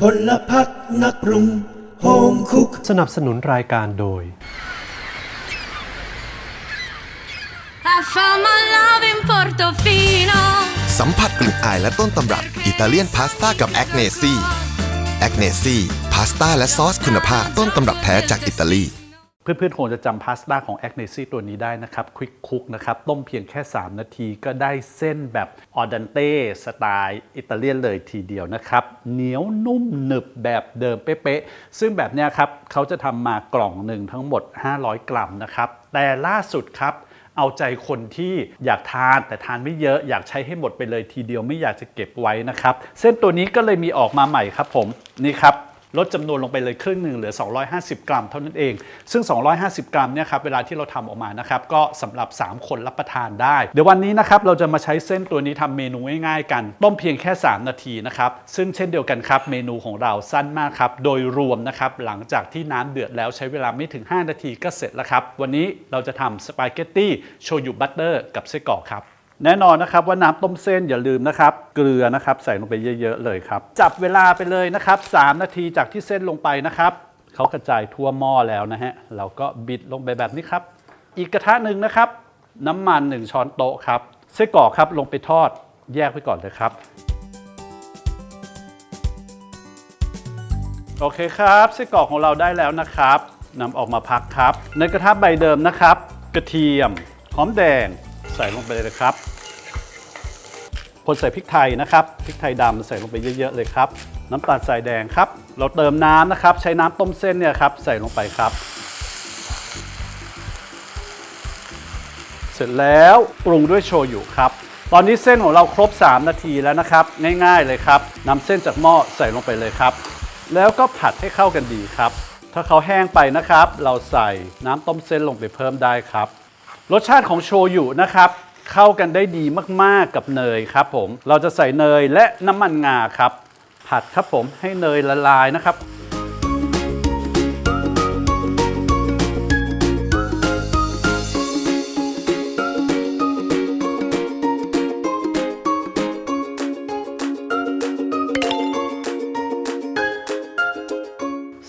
พลพักนักปรุงโฮมคุก สนับสนุนรายการโดย I found my love in Portofino. สัมผัสกลิ่นอายและต้นตำรับ อิตาเลียนพาสต้ากับแอกเนซี่แอกเนซี่พาสต้าและซอสคุณภาพต้นตำรับแท้จากอิตาลี เพื่อนๆ คงจะจำพาสต้าของแอคเนซี่ตัวนี้ได้นะครับควิกคุกนะครับต้มเพียงแค่ 3 นาทีก็ได้เส้นแบบออดันเต้สไตล์อิตาเลียนเลยทีเดียวนะครับ เหนียวนุ่มหนึบแบบเดิมเป๊ะๆ ซึ่งแบบนี้ครับเขาจะทำมากล่องหนึ่งทั้งหมด 500 กรัมนะครับ แต่ล่าสุดครับเอาใจคนที่อยากทานแต่ทานไม่เยอะอยากใช้ให้หมดไปเลยทีเดียวไม่อยากจะเก็บไว้นะครับ เส้นตัวนี้ก็เลยมีออกมาใหม่ครับผมนี่ครับ ลดจำนวนลงไปเลยครึ่งหนึ่งเหลือ 250 กรัมเท่านั้นเอง ซึ่ง 250 กรัมเนี่ยครับเวลาที่เราทำออกมานะครับก็สำหรับ 3 คนรับประทานได้ เดี๋ยววันนี้นะครับเราจะมาใช้เส้นตัวนี้ทำเมนูง่ายๆกัน ต้มเพียงแค่ 3 นาทีนะครับ ซึ่งเช่นเดียวกันครับ เมนูของเราสั้นมากครับ โดยรวมนะครับหลังจากที่น้ำเดือดแล้วใช้เวลาไม่ถึง 5 นาทีก็เสร็จแล้วครับ วันนี้เราจะทำสปาเกตตี้โชยุบัตเตอร์กับไส้กรอกครับ แน่นอนนะครับว่าน้ำต้มเส้นอย่าลืมนะครับ เกลือนะครับใส่ลงไปเยอะ ๆ เลยครับ จับเวลาไปเลยนะครับ 3 นาทีจากที่เส้นลงไปนะครับเขากระจายทั่วหม้อแล้วนะฮะเราก็บิดลงไปแบบนี้ครับ อีกกระทะหนึ่งนะครับ น้ำมัน 1 ช้อนโต๊ะครับไส้กรอกครับลงไปทอดแยกไว้ก่อนเลยครับ โอเคครับไส้กรอกของเราได้แล้วนะครับนำออกมาพักครับ ในกระทะใบเดิมนะครับ กระเทียมหอมแดง ใส่ลงไปเลยครับคนใส่พริกไทยนะครับพริกไทยดำใส่ลงไปเยอะ ๆ เลยครับ น้ำตาลทรายแดงครับ เราเติมน้ำนะครับ ใช้น้ำต้มเส้นเนี่ยครับใส่ลงไปครับ เสร็จแล้วปรุงด้วยโชยุครับ ตอนนี้เส้นของเราครบ 3 นาทีแล้วนะครับ ง่ายๆเลยครับนำเส้นจากหม้อใส่ลงไปเลยครับ แล้วก็ผัดให้เข้ากันดีครับ ถ้าเขาแห้งไปนะครับ เราใส่น้ำต้มเส้นลงไปเพิ่มได้ครับ รสชาติของโชยุนะครับ เข้ากันได้ดีมากๆกับเนยครับผม เราจะใส่เนยและน้ำมันงาครับ ผัดครับผมให้เนยละลายนะครับ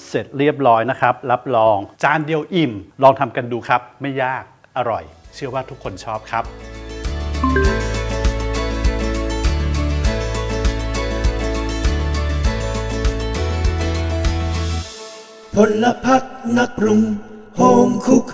เสร็จเรียบร้อยนะครับ รับรองจานเดียวอิ่ม ลองทำกันดูครับ ไม่ยาก อร่อย เชื่อว่าทุกคนชอบครับ ผลพักนักปรุงโฮมคุก